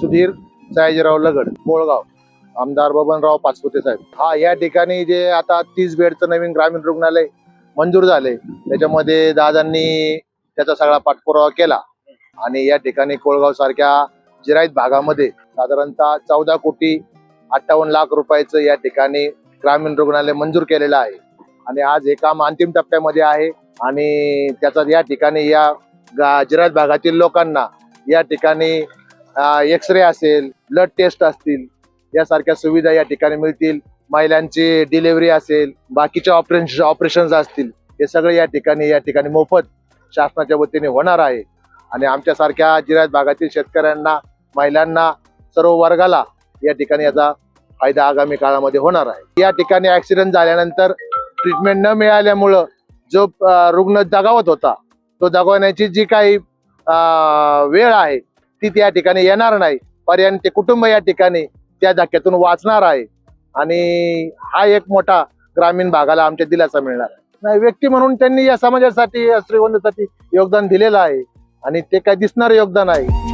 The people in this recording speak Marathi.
सुधीर सयाजीराव लगड कोळगाव आमदार बबनराव पाचपुते साहेब. हा या ठिकाणी जे आता तीस बेडचं नवीन ग्रामीण रुग्णालय मंजूर झाले त्याच्यामध्ये दादांनी त्याचा सगळा पाठपुरावा केला. आणि या ठिकाणी कोळगाव सारख्या जिरायत भागामध्ये साधारणतः चौदा कोटी अठ्ठावन्न लाख रुपयाचं या ठिकाणी ग्रामीण रुग्णालय मंजूर केलेलं आहे. आणि आज हे काम अंतिम टप्प्यामध्ये आहे आणि त्याचा या ठिकाणी या जिरायत भागातील लोकांना या ठिकाणी एक्सरे असेल ब्लड टेस्ट असतील यासारख्या सुविधा या ठिकाणी मिळतील. महिलांची डिलिव्हरी असेल बाकीचे ऑपरेशन ऑपरेशन्स असतील हे सगळे या ठिकाणी या ठिकाणी मोफत शासनाच्या वतीने होणार आहे. आणि आमच्यासारख्या जिरायत भागातील शेतकऱ्यांना महिलांना सर्व वर्गाला या ठिकाणी याचा फायदा आगामी काळामध्ये होणार आहे. या ठिकाणी ऍक्सिडेंट झाल्यानंतर ट्रीटमेंट न मिळाल्यामुळं जो रुग्ण दगावत होता तो दगावण्याची जी काही वेळ आहे ती त्या ठिकाणी येणार नाही. पर्यंत ते कुटुंब या ठिकाणी त्या धक्क्यातून वाचणार आहे. आणि हा एक मोठा ग्रामीण भागाला आमच्या दिलासा मिळणार आहे. नाही व्यक्ती म्हणून त्यांनी या समाजासाठी या योगदान दिलेलं आहे. आणि ते काय दिसणारं योगदान आहे.